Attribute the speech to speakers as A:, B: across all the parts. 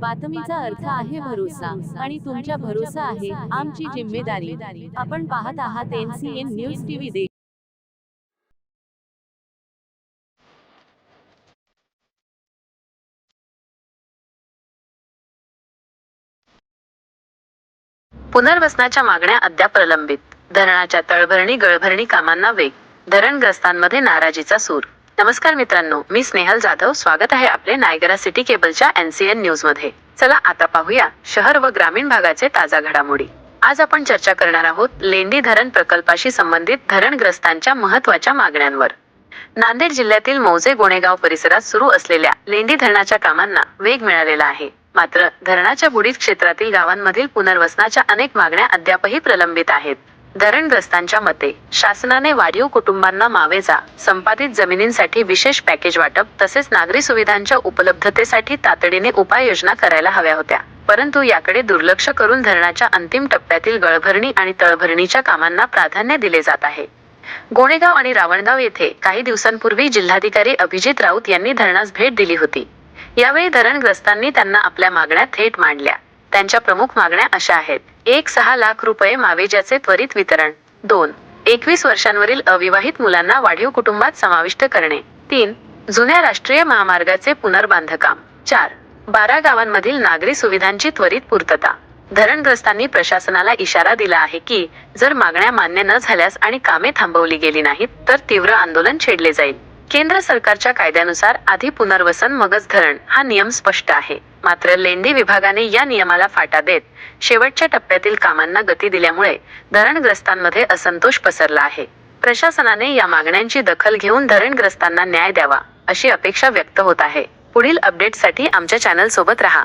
A: बातमीचा अर्थ आहे भरोसा आणि तुमच्या भरोसा आहे आमची जिम्मेदारी. आपण पाहत आहात एनसीएन न्यूज टीव्ही दे.
B: पुनर्वसनाच्या मागण्या अद्याप प्रलंबित. धरणाच्या तळभरणी गळभरणी कामांना वेग. धरणग्रस्तांमध्ये नाराजीचा सूर. नमस्कार मित्रांनो मी स्नेहल जाधव. स्वागत आहे आपले नायगरा सिटी केबलच्या एनसीएन न्यूजमध्ये चला आता पाहूया शहर व ग्रामीण भागाचे ताजा घडामोडी. आज आपण चर्चा करणार आहोत लेंडी धरण प्रकल्पाशी संबंधित धरणग्रस्तांच्या महत्त्वाच्या मागण्यांवर. नांदेड जिल्ह्यातील मौजे गोणेगाव परिसरात सुरू असलेल्या लेंडी धरणाच्या कामांना वेग मिळालेला आहे. मात्र धरणाच्या बुडीत क्षेत्रातील गावांमधील पुनर्वसनाच्या अनेक मागण्या अद्यापही प्रलंबित आहेत. धरणग्रस्तांच्या मते शासनाने वाढीव कुटुंबांना मावेजा संपादित जमिनींसाठी विशेष पॅकेज वाटप तसेच नागरी सुविधांच्या उपलब्धतेसाठी तातडीने उपाययोजना करायला हव्या होत्या. परंतु याकडे दुर्लक्ष करून धरणाच्या अंतिम टप्प्यातील गळभरणी आणि तळभरणीच्या कामांना प्राधान्य दिले जात आहे. गोणेगाव आणि रावणगाव येथे काही दिवसांपूर्वी जिल्हाधिकारी अभिजित राऊत यांनी धरणास भेट दिली होती. यावेळी धरणग्रस्तांनी त्यांना आपल्या मागण्या थेट मांडल्या. त्यांच्या प्रमुख मागण्या अशा आहेत. एक सहा लाख रुपये मावेजाचे त्वरित वितरण. दोन एकवीस वर्षांवरील अविवाहित मुलांना वाढीव कुटुंबात समाविष्ट करणे. तीन जुन्या राष्ट्रीय महामार्गाचे पुनर्बांधकाम. चार बारा गावांमधील नागरी सुविधांची त्वरित पूर्तता. धरणग्रस्तांनी प्रशासनाला इशारा दिला आहे की जर मागण्या मान्य न झाल्यास आणि कामे थांबवली गेली नाहीत तर तीव्र आंदोलन छेडले जाईल. केंद्र सरकारच्या कायद्यानुसार आधी पुनर्वसन मगच धरण हा नियम स्पष्ट आहे. मात्र लेंडी विभागाने या नियमाला फाटा देत शेवटच्या टप्प्यातील कामांना गती दिल्यामुळे धरणग्रस्तांमध्ये असंतोष पसरला आहे. प्रशासनाने या मागण्यांची दखल घेऊन धरणग्रस्तांना न्याय द्यावा अशी अपेक्षा व्यक्त होत आहे. पुढील अपडेटसाठी आमच्या चॅनल सोबत राहा.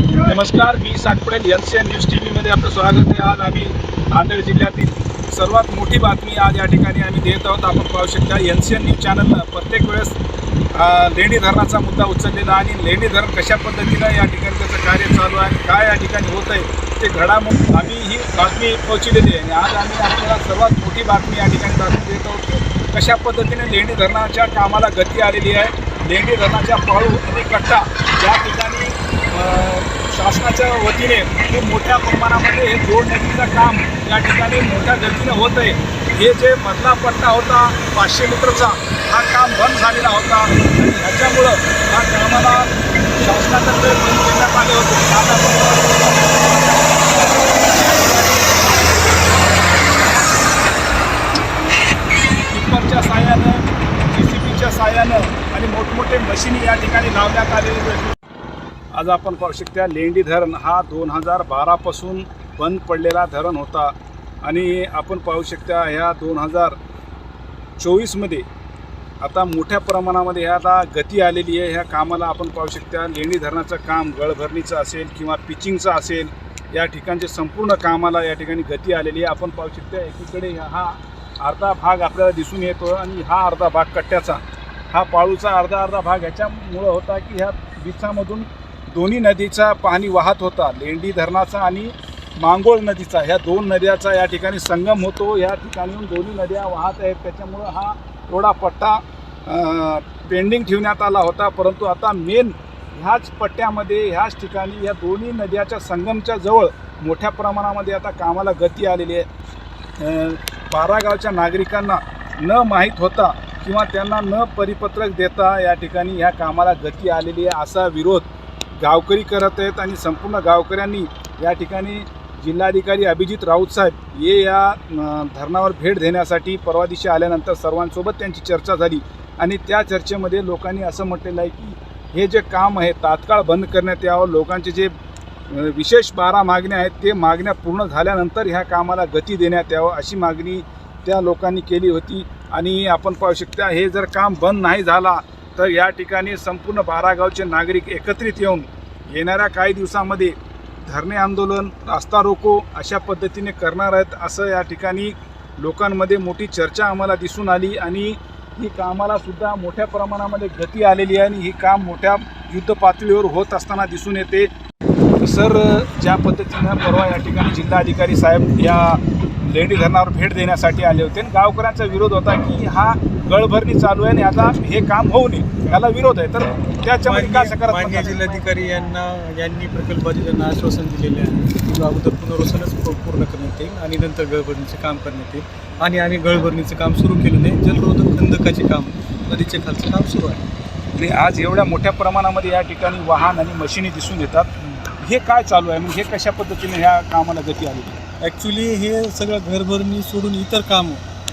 C: नमस्कार मी सातपुडेल N C N news T व्हीमध्ये आपलं स्वागत आहे. आज आम्ही नांदेड जिल्ह्यातील सर्वात मोठी बातमी आज या ठिकाणी आम्ही देत आहोत. आपण पाहू शकता एन सी एन न्यूज चॅनलनं प्रत्येक वेळेस लेणी धरणाचा मुद्दा उचललेला आणि लेणी धरण कशा पद्धतीनं या ठिकाणी त्याचं कार्य चालू आहे काय या ठिकाणी होत आहे ते घडामोड आम्ही ही बातमी पोहोचलेली आहे. आणि आज आम्ही आपल्याला सर्वात मोठी बातमी या ठिकाणी दाखवून देत आहोत की कशा पद्धतीने लेणी धरणाच्या कामाला गती आलेली आहे लेणी धरणाच्या पाळू आणि कट्टा या ठिकाणी शासनाच्या वतीने खूप मोठ्या प्रमाणामध्ये हे जोड नदीचं काम या ठिकाणी मोठ्या गतीनं होत आहे. हे जे मधला पट्टा होता पाचशे मीटरचा हा काम बंद झालेला होता. आणि ह्याच्यामुळं या कामाला शासनातर्फे बंद देण्यात आले होते. टिप्परच्या साह्यानं जी सी पीच्या साह्यानं आणि मोठमोठे मशिनी या ठिकाणी लावण्यात आलेले आज आपण पाहू शकता लेंडी धरण हा दोन हजार बारापासून बंद पडलेला धरण होता. आणि आपण पाहू शकता ह्या दोन हजार चोवीसमध्ये आता मोठ्या प्रमाणामध्ये ह्या आता गती आलेली आहे. ह्या कामाला आपण पाहू शकता लेंडी धरणाचं काम गळभरणीचं असेल किंवा पिचिंगचं असेल या ठिकाणचे संपूर्ण कामाला या ठिकाणी गती आलेली आहे. आपण पाहू शकता एकीकडे हा अर्धा भाग आपल्याला दिसून येतो आणि हा अर्धा भाग कट्ट्याचा हा पाळूचा अर्धा अर्धा भाग ह्याच्यामुळं होता की ह्या बिचामधून दोन्ही नदीचा पाणी वाहत होता. लेंडी धरणाचा आणि मांगोळ नदीचा. ह्या दोन नद्याचा या ठिकाणी संगम होतो. या ठिकाणीहून दोन्ही नद्या वाहत आहेत. त्याच्यामुळं हा थोडा पट्टा पेंडिंग ठेवण्यात आला होता. परंतु आता मेन ह्याच पट्ट्यामध्ये ह्याच ठिकाणी या दोन्ही नद्याच्या संगमच्या जवळ मोठ्या प्रमाणामध्ये आता कामाला गती आलेली आहे. बारागावच्या नागरिकांना न माहीत होता किंवा त्यांना न परिपत्रक देता या ठिकाणी ह्या कामाला गती आलेली आहे असा विरोध गावकरी करत आहेत आणि संपूर्ण गावकऱ्यांनी या ठिकाणी जिल्हाधिकारी अभिजित राऊत साहेब हे या धरणावर भेट देण्यासाठी परवा दिवशी आल्यानंतर सर्वांसोबत त्यांची चर्चा झाली. आणि त्या चर्चेमध्ये लोकांनी असं म्हटलेलं आहे की हे जे काम आहे तात्काळ बंद करण्यात यावं. लोकांचे जे विशेष बारा मागण्या आहेत ते मागण्या पूर्ण झाल्यानंतर ह्या कामाला गती देण्यात यावं अशी मागणी त्या लोकांनी केली होती. आणि आपण पाहू शकता हे जर काम बंद नाही झाला तर या ठिकाणी संपूर्ण बारागावचे नागरिक एकत्रित येऊन येणाऱ्या काही दिवसामध्ये धरणे आंदोलन रास्ता रोको अशा पद्धतीने करणार आहेत असं या ठिकाणी लोकांमध्ये मोठी चर्चा आम्हाला दिसून आली आणि ही कामाला सुद्धा मोठ्या प्रमाणामध्ये गती आलेली आहे आणि ही काम मोठ्या युद्ध पातळीवर होत असताना दिसून येते. सर ज्या पद्धतीनं परवा या ठिकाणी जिल्हाधिकारी साहेब या लेडी धरणावर भेट देण्यासाठी आले होते आणि गावकऱ्यांचा विरोध होता की हा गळभरणी चालू आहे आणि आता हे काम होऊ नये याला विरोध आहे. तर त्याच्यामध्ये काय सकारात्मक आहे?
D: जिल्हाधिकारी यांना यांनी प्रकल्पाधिकाऱ्यांना आश्वासन दिलेले आहे. की अगोदर पुनर्वसनच पू- पूर्ण करण्यात येईल आणि नंतर गळभरणीचे काम करण्यात येईल. आणि आम्ही गळभरणीचं काम सुरू केलं नाही. जलरोधक खंदकाचे काम नदीच्या खालचं काम सुरू आहे.
C: आणि आज एवढ्या मोठ्या प्रमाणामध्ये या ठिकाणी वाहन आणि मशिनी दिसून येतात. हे काय चालू आहे? म्हणजे हे कशा पद्धतीने ह्या कामाला गती आली?
D: ॲक्च्युली हे सगळं घरभरणी सोडून इतर कामं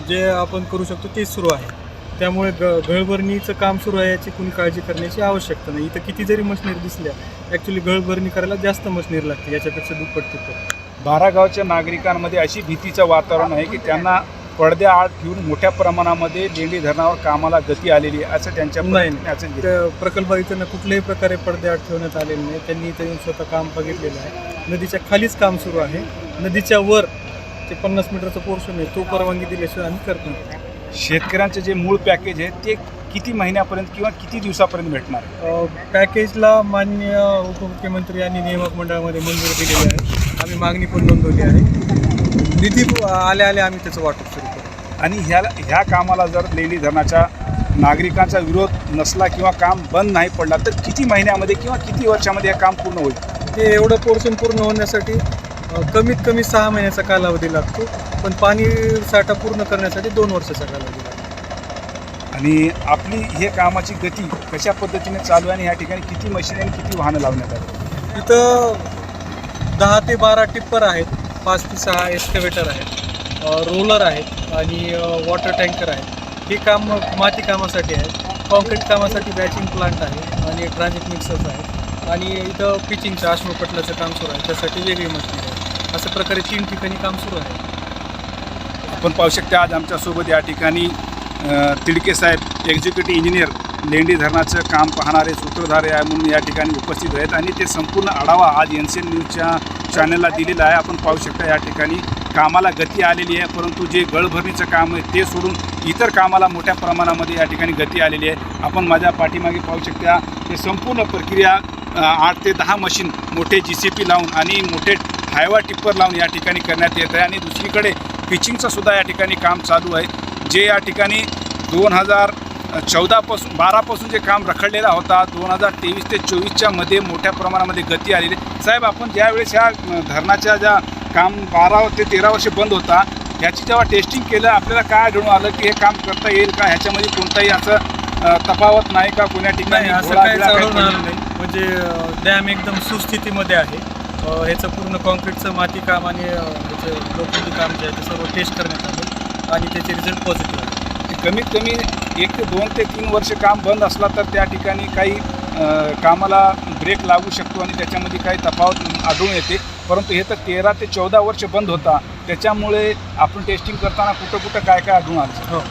D: जे आपण करू शकतो तेच सुरू आहे. त्यामुळे ग गळभरणीचं काम सुरू आहे याची कुणी काळजी करण्याची आवश्यकता नाही. इथं किती जरी मशिनरी दिसल्या ॲक्च्युली गळभरणी करायला जास्त मशिनरी लागते याच्यापेक्षा दुप्पट तिप्पट
C: बारा गावच्या नागरिकांमध्ये अशी भीतीचं वातावरण आहे की त्यांना पडद्या आड ठेवून मोठ्या प्रमाणामध्ये लेंडी धरणावर कामाला गती आलेली आहे असं त्यांच्या
D: नाही. त्या प्रकल्पाधिकाऱ्यांना कुठल्याही प्रकारे पडद्याआड ठेवण्यात आलेले नाही. त्यांनी इथं येऊन स्वतः काम बघितलेलं आहे. नदीच्या खालीच काम सुरू आहे. नदीच्या वर ते पन्नास मीटरचा पोर्शन आहे तो परवानगी दिल्याशिवाय आम्ही करत नाही.
C: शेतकऱ्यांचे जे मूळ पॅकेज आहे ते किती महिन्यापर्यंत किंवा किती दिवसापर्यंत भेटणार आहे?
D: पॅकेजला मान्य उपमुख्यमंत्री आणि नियामक मंडळामध्ये मंजुरी दिलेली आहे. आम्ही मागणी पण नोंदवली आहे. निधी आल्या आल्या आम्ही त्याचं वाटप सुरू करू.
C: आणि ह्या ह्या कामाला जर लेंडी धरणाच्या नागरिकांचा विरोध नसला किंवा काम बंद नाही पडला तर किती महिन्यामध्ये किंवा किती वर्षामध्ये हे काम पूर्ण होईल?
D: ते एवढं पोर्शन पूर्ण होण्यासाठी कमीत कमी सहा महिन्याचा कालावधी लागतो. पण पाणी साठा पूर्ण करण्यासाठी दोन वर्षाचा कालावधी लागतो
C: आणि आपली हे कामाची गती कशा पद्धतीने चालू आहे आणि या ठिकाणी किती मशीन आणि किती वाहनं लावण्यात आली?
D: इथं दहा ते बारा टिप्पर आहेत पाच ते सहा एस्कवेटर आहेत रोलर आहेत आणि वॉटर टँकर आहे हे काम माती कामासाठी आहे कॉन्क्रीट कामासाठी बॅचिंग प्लांट आहे आणि ट्रान्झिट मिक्सर्स आहेत. आणि इथं पिचिंगचं आश्मपटलाचं काम सुरू आहे त्यासाठी वेगळी मशीन आहे. अशा प्रकारे तीन ठिकाणी काम सुरू आहे.
C: आपण पाहू शकता आज आमच्यासोबत या ठिकाणी तिडके साहेब एक्झिक्युटिव्ह इंजिनियर लेंडी धरणाचं काम पाहणारे सूत्रधारे आहे म्हणून या ठिकाणी उपस्थित आहेत. आणि ते संपूर्ण आढावा आज एन सी एन न्यूजच्या चॅनलला दिलेला आहे. आपण पाहू शकता या ठिकाणी कामाला गती आलेली आहे परंतु जे गळभरणीचं काम आहे ते सोडून इतर कामाला मोठ्या प्रमाणामध्ये या ठिकाणी गती आलेली आहे. आपण माझ्या पाठीमागे पाहू शकता हे संपूर्ण प्रक्रिया आठ ते दहा मशीन मोठे जी सी पी लावून आणि मोठे हायवा टिप्पर लावून या ठिकाणी करण्यात येत आहे. आणि दुसरीकडे पिचिंगचं सुद्धा या ठिकाणी काम चालू आहे. जे या ठिकाणी दोन हजार चौदापासून बारापासून जे काम रखडलेला होता दोन हजार तेवीस ते चोवीसच्या मध्ये मोठ्या प्रमाणामध्ये गती आलेली. साहेब आपण ज्यावेळेस ह्या धरणाच्या ज्या काम बारा ते तेरा वर्ष बंद होता ह्याची जेव्हा टेस्टिंग केलं आपल्याला काय आढळून आलं की हे काम करता येईल का? ह्याच्यामध्ये कोणताही असं तफावत नाही का? कोण्या ठिकाणी
D: असं काय? नाही. म्हणजे डॅम एकदम सुस्थितीमध्ये आहे. ह्याचं पूर्ण कॉन्क्रीटचं माती काम आणि ह्याचं लोखंडी काम जे आहे ते सर्व टेस्ट करण्यात आलं आणि त्याचे रिझल्ट पॉझिटिव्ह आहे
C: कमीत कमी एक ते दोन ते तीन वर्ष काम बंद असला तर त्या ठिकाणी काही कामाला ब्रेक लागू शकतो आणि त्याच्यामध्ये काही तफावत आढळून येते. परंतु हे तर तेरा ते चौदा वर्ष बंद होता. त्याच्यामुळे आपण टेस्टिंग करताना कुठं कुठं काय काय आढळून आलं?
D: हो.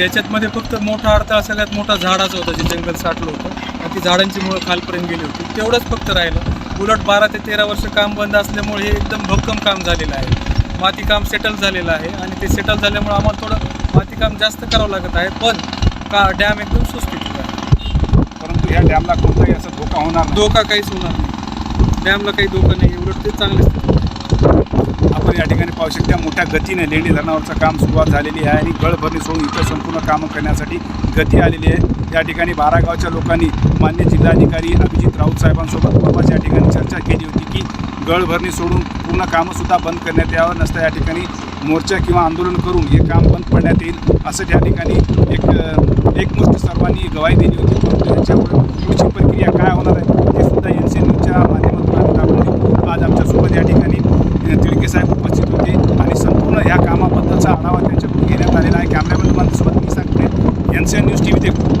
D: याच्यातमध्ये फक्त मोठा अडथळा सगळ्यात मोठा झाडाचं होतं जे जंगल साठलं होतं. आणि ती झाडांची मुळं खालपर्यंत गेली होती. तेवढंच फक्त राहिलं. उलट बारा ते तेरा वर्ष काम बंद असल्यामुळे हे एकदम भक्कम काम झालेलं आहे. माती काम सेटल झालेलं आहे आणि ते सेटल झाल्यामुळे आम्हाला थोडं माती काम जास्त करावं लागत आहे पण का डॅम एकदम सुस्थितीत आहे
C: परंतु ह्या डॅमला कोणताही असं धोका होणार
D: धोका काहीच होणार नाही. डॅमला काही धोका नाही उलट ते चांगले
C: आपण या ठिकाणी पाहू शकता मोठ्या गतीने लेणी धरणावरचं काम सुरुवात झालेली आहे आणि गळभरणी सोडून इतर संपूर्ण कामं करण्यासाठी गती आलेली आहे. या ठिकाणी बारा गावच्या लोकांनी मान्य जिल्हाधिकारी अभिजित राऊत साहेबांसोबत परवाच या ठिकाणी चर्चा केली होती की गळभरणी सोडून पूर्ण कामंसुद्धा बंद करण्यात यावं नसता या ठिकाणी मोर्चा किंवा आंदोलन करून हे काम बंद पडण्यात येईल असं त्या ठिकाणी एक एकमुष्ट सर्वांनी गवाही दिली होती. परंतु याच्यावर पुढची प्रक्रिया काय होणार आहे हे सुद्धा एन सी न्यूजच्या माध्यमातून आज आमच्यासोबत या ठिकाणी तिडके साहेब उपस्थित होते आणि संपूर्ण ह्या कामाबद्दलचा आढावा त्यांच्याकडून घेण्यात आलेला आहे. कॅमेरामॅन माझ्यासोबत मी सांगते N C N news T V ते